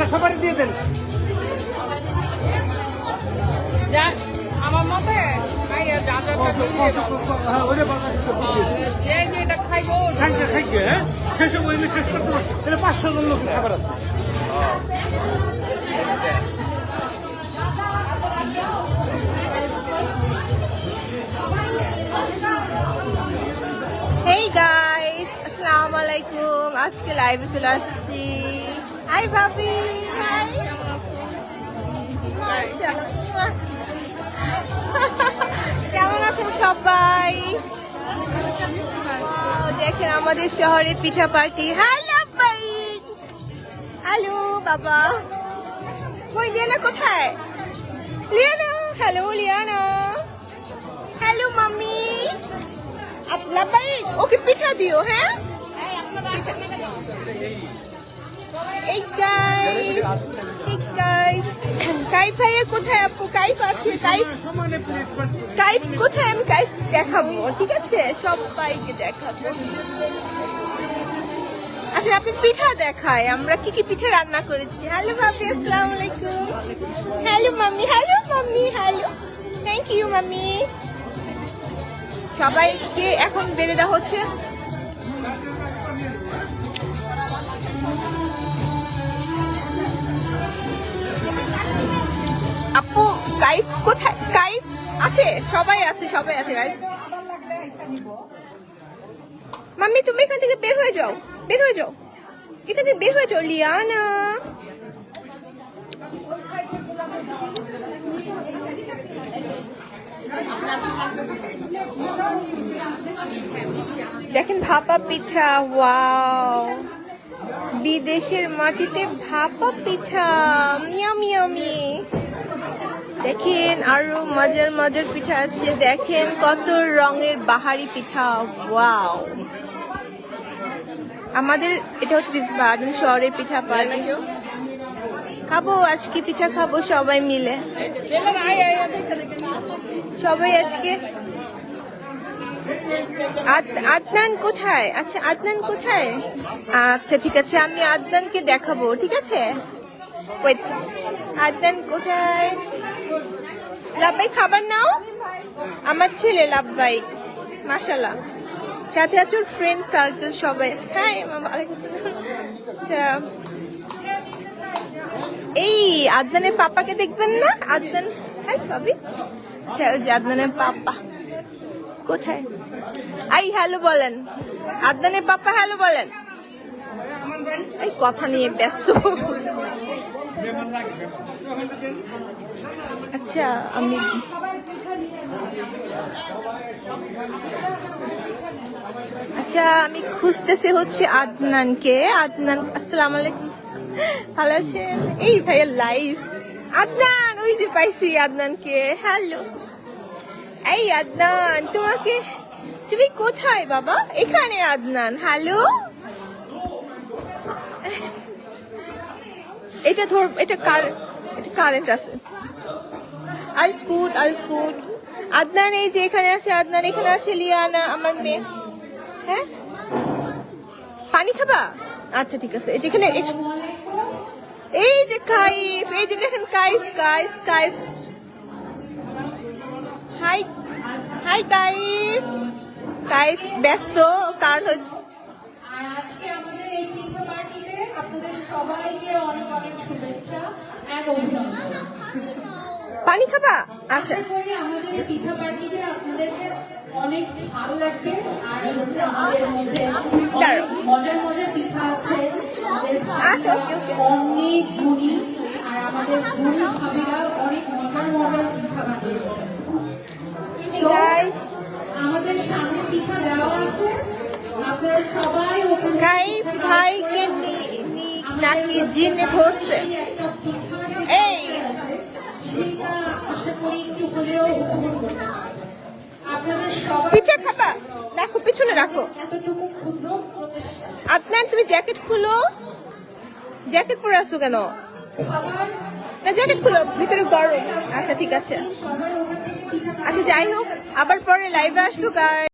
বাচ্চাদের না সবারই দিয়ে দেন। আমার মতে শেষ করতে পারব এটা পাঁচশো জন লোকের খাবার আছে। হেই গাইস আসসালামু আলাইকুম আজকে লাইভে চলে আসছি। হাই ভাবি হাই। কেমন আছেন সবাই? দেখেন আমাদের শহরে পিঠা পার্টি। হ্যালো ভাই হ্যালো বাবা। কই লিয়ানা কোথায়? Liana hello Liana. Hello mummy. আপনা ভাই ওকে পিঠা দিও হ্যাঁ? এই গাইস এই গাইস কাইফ কোথায় আপু? কাইফ আছে কাইফ কোথায়? আমি কাইফ দেখাবো, ঠিক আছে? সবাইকে দেখাবো। আচ্ছা আপনি পিঠা দেখায় আমরা কি কি পিঠা রান্না করেছি? হ্যালো ভাবি, আসসালামু আলাইকুম। Hello mummy. Hello mummy. Hello thank you mummy. সবাইকে এখন বেড়ে দেওয়া হচ্ছে। কোথায়? কাইফ? আছে, সবাই আছে সবাই আছে গাইস মাম্মি, তুমি এখান থেকে বের হয়ে যাও, বের হয়ে যাও। এখান থেকে বের হয়ে যাও, লিয়ানা। দেখেন, ভাপা পিঠা, ওয়াও। বিদেশের মাটিতে ভাপা পিঠা মিয়াম মিয়ামি দেখেন আরও মজার মজার পিঠা আছে। দেখেন কত রঙের বাহারি পিঠা। ওয়াও। আমাদের এটা হচ্ছে বাদন শহরের পিঠা পাই খাব আজকে পিঠা খাব সবাই মিলে। সবাই আজকে আদ- আদনান কোথায়? আচ্ছা আদনান কোথায়? আচ্ছা ঠিক আছে আমি আদনানকে দেখাবো ঠিক আছে? ওয়েট আদনান কোথায়? লাভবাই খাবার নাও। আমার ছেলে লাভবাই মাশাল্লাহ সাথে আছে ওর ফ্রেন্ড সার্কেল সবাই। হ্যাঁ। আচ্ছা। এই, আদনানের পাপাকে দেখবেন না? আদনান হাই ভাবি আচ্ছা যে আদনানের পাপা। কোথায়? আই হ্যালো বলেন। আদনানের পাপা হ্যালো বলেন। এই, কথা নিয়ে ব্যস্ত। আচ্ছা আমি আচ্ছা আমি খুঁজতেছি হচ্ছে আদনানকে। আদনান, আসসালাম আলাইকুম। ভালো আছেন? এই ভাইয়া লাইভ আদনান, ওই যে পাইছি আদনানকে। হ্যালো এই আদনান, তোমাকে তুমি কোথায় বাবা? এখানে আদনান। হ্যালো এটা ধর, এটা কার, এটা কারেন্ট আছে। আই স্কুট আই স্কুট। আদনান এই যে এখানে আছে, আদনান এখানে আছে, লিয়ানা, আমার মেয়ে। হ্যাঁ? পানি খাবা? আচ্ছা ঠিক আছে। যেখানে এই যে কাইফ, এই যে দেখেন Kaif Kaif Kaif. Hi hi Kaif. Kaif, ব্যস্ত কারণ হচ্ছে? আর আজকে আমাদের এই পিঠা পার্টিতে আপনাদের সবাইকে অনেক অনেক শুভেচ্ছা এবং অভিনন্দন। পানি খাবা? আচ্ছা। আশা করি আমাদের এই পিঠা পার্টিতে আপনাদেরকে অনেক ভালো লাগবে আর হচ্ছে আমাদের মধ্যে মজার মজার পিঠা আছে। আমাদের আচ্ছা। অনেক গুণী আর আমাদের গুণী ভাবিরা অনেক মজার মজার পিঠা বানিয়েছে। আমাদের সামনে পিঠা দেওয়া আছে। আপনারা সবাই ওখানে ভাইকে করে নি- নি- আমাদের নাকি জিনে ধরছে? এই। সেটা আশা করি একটু হলেও উপভোগ করতে আপনাদের সবাই পিঠা খাবা? রাখো পিছনে রাখো। এতটুকু ক্ষুদ্র প্রচেষ্টা আপনার তুমি জ্যাকেট খুলো। জ্যাকেট পরে আসো কেন? না জ্যাকেট খুলো ভিতরে গরম। আচ্ছা ঠিক আছে। আচ্ছা যাই হোক আবার পরে লাইভে আসব গাই